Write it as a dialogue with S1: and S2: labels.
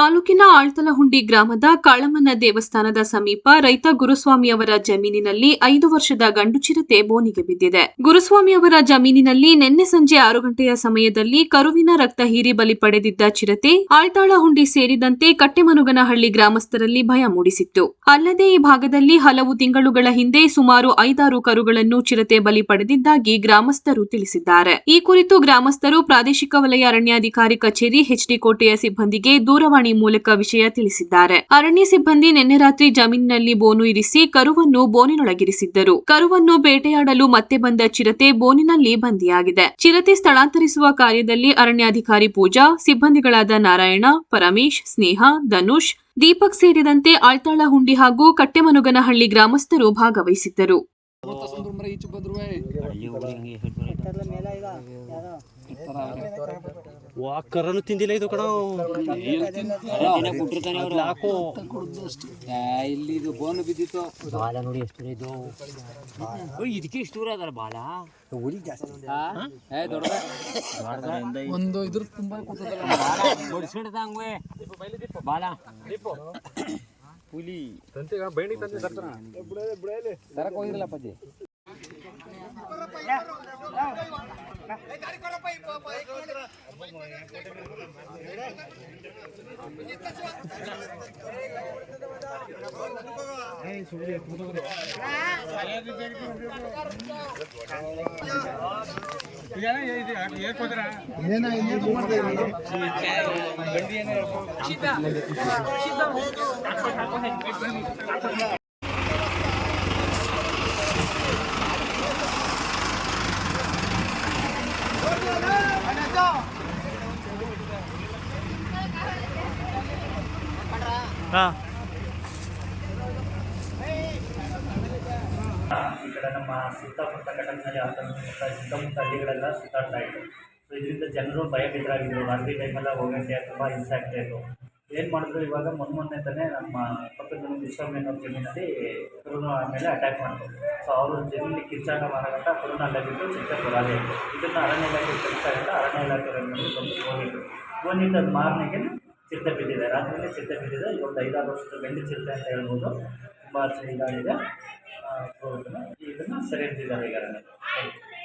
S1: ತಾಲೂಕಿನ ಆಳ್ತಲಹುಂಡಿ ಗ್ರಾಮದ ಕಾಳಮ್ಮನ ದೇವಸ್ಥಾನದ ಸಮೀಪ ರೈತ ಗುರುಸ್ವಾಮಿ ಅವರ ಜಮೀನಿನಲ್ಲಿ ಐದು ವರ್ಷದ ಗಂಡು ಚಿರತೆ ಬೋನಿಗೆ ಬಿದ್ದಿದೆ. ಗುರುಸ್ವಾಮಿ ಅವರ ಜಮೀನಿನಲ್ಲಿ ನಿನ್ನೆ ಸಂಜೆ ಆರು ಗಂಟೆಯ ಸಮಯದಲ್ಲಿ ಕರುವಿನ ರಕ್ತ ಹೀರಿ ಬಲಿ ಪಡೆದಿದ್ದ ಚಿರತೆ ಆಳ್ತಾಳಹುಂಡಿ ಸೇರಿದಂತೆ ಕಟ್ಟೆಮನುಗನಹಳ್ಳಿ ಗ್ರಾಮಸ್ಥರಲ್ಲಿ ಭಯ ಮೂಡಿಸಿತ್ತು. ಅಲ್ಲದೆ ಈ ಭಾಗದಲ್ಲಿ ಹಲವು ತಿಂಗಳುಗಳ ಹಿಂದೆ ಸುಮಾರು ಐದಾರು ಕರುಗಳನ್ನು ಚಿರತೆ ಬಲಿ ಪಡೆದಿದ್ದಾಗಿ ಗ್ರಾಮಸ್ಥರು ತಿಳಿಸಿದ್ದಾರೆ. ಈ ಕುರಿತು ಗ್ರಾಮಸ್ಥರು ಪ್ರಾದೇಶಿಕ ವಲಯ ಅರಣ್ಯಾಧಿಕಾರಿ ಕಚೇರಿ ಎಚ್ಡಿ ಕೋಟೆಯ ಸಿಬ್ಬಂದಿಗೆ ದೂರವಾಣಿ ಮೂಲಕ ವಿಷಯ ತಿಳಿಸಿದ್ದಾರೆ. ಅರಣ್ಯ ಸಿಬ್ಬಂದಿ ನಿನ್ನೆ ರಾತ್ರಿ ಜಮೀನಿನಲ್ಲಿ ಬೋನು ಇರಿಸಿ ಕರುವನ್ನು ಬೋನಿನೊಳಗಿರಿಸಿದ್ದರು. ಕರುವನ್ನು ಬೇಟೆಯಾಡಲು ಮತ್ತೆ ಬಂದ ಚಿರತೆ ಬೋನಿನಲ್ಲಿ ಬಂದಿಯಾಗಿದೆ. ಚಿರತೆ ಸ್ಥಳಾಂತರಿಸುವ ಕಾರ್ಯದಲ್ಲಿ ಅರಣ್ಯಾಧಿಕಾರಿ ಪೂಜಾ ಸಿಬ್ಬಂದಿಗಳಾದ ನಾರಾಯಣ ಪರಮೇಶ್ ಸ್ನೇಹ ಧನುಷ್ ದೀಪಕ್ ಸೇರಿದಂತೆ ಆಳ್ತಾಳ ಹುಂಡಿ ಹಾಗೂ ಕಟ್ಟೆಮನುಗನಹಳ್ಳಿ ಗ್ರಾಮಸ್ಥರು ಭಾಗವಹಿಸಿದ್ದರು.
S2: ಕರನು ತಿಂದಿಲ್ಲ ಇದು ಕಣ. ಹಾಕು
S3: ಇಲ್ಲಿ ಇದು ಬೋನ್ ಬಿದ್ದಿತ್ತು.
S4: ಬಾಲ ನೋಡಿ ಎಷ್ಟು ಇದು. ಓಯ್, ಇದಕ್ಕೆ ಇಷ್ಟು ದೂರ ಅದಲ್ಲ ಬಾಲ?
S3: ಏ ದೊಡ್ಡ ಒಂದು ಇದ್ರ ತುಂಬಾ
S4: ಬಡಿಸ್ಕೊಂಡ ಹಂಗೆ ಬಾಲ.
S2: ಹುಲಿ.
S3: ತರಕ್ ಹೋಗಿರಲ್ಲ ಅಪ್ಪಾಜಿ?
S5: ಏನಾಯ್ತು ಈ ಕಡೆ ನಮ್ಮ ಸುತ್ತಮುತ್ತ ಸುತ್ತಮುತ್ತ ಹಳ್ಳಿಗಳೆಲ್ಲ ಸೊ ಇದರಿಂದ ಜನರು ಭಯಭೀತರಾಗಿದ್ದರು ರಾತ್ರಿ ಟೈಮೆಲ್ಲ ಹೋಗೋಕ್ಕೆ ತುಂಬ ಹಿಂಸೆ ಆಗ್ತಾ ಏನು ಮಾಡಿದ್ರು ಇವಾಗ ಮೊನ್ನೆ ಮೊನ್ನೆ ತಾನೇ ನಮ್ಮ ಪಕ್ಕದ ಮನೆ ವಿಶ್ವಮೇನ್ ಅವ್ರ ಜಮೀನಲ್ಲಿ ಕೊರೋನಾ ಮೇಲೆ ಅಟ್ಯಾಕ್ ಮಾಡಿದ್ರು ಸೊ ಅವರು ಜಮೀನಲ್ಲಿ ಕಿರ್ಚಾಟ ಮಾರಾಟ ಕೊರೋನಾ ಅಲ್ಲೇ ಬಿಟ್ಟು ಚಿಕ್ಕ ಇತ್ತು ಇದನ್ನು ಅರಣ್ಯ ಇಲಾಖೆ ಕೆಲಸ ಅಂತ ಅರಣ್ಯ ಇಲಾಖೆ ಬಂದು ಹೋಗಿದ್ರು. ಅದು ಮಾರನೆಗೆ ಚಿರತೆ ಬಿದ್ದಿದೆ. ರಾತ್ರಿಯಲ್ಲೇ ಚಿರತೆ ಬಿದ್ದಿದೆ. ಒಂದು ಐದಾರು ವರ್ಷದ ಗಂಡು ಚಿರತೆ ಅಂತ ಹೇಳ್ಬೋದು. ತುಂಬ ಚೆನ್ನಾಗಿದೆ. ಇದನ್ನು ಸೆರೆ ಹಿಡಿದಿದ್ದಾರೆ ಈಗ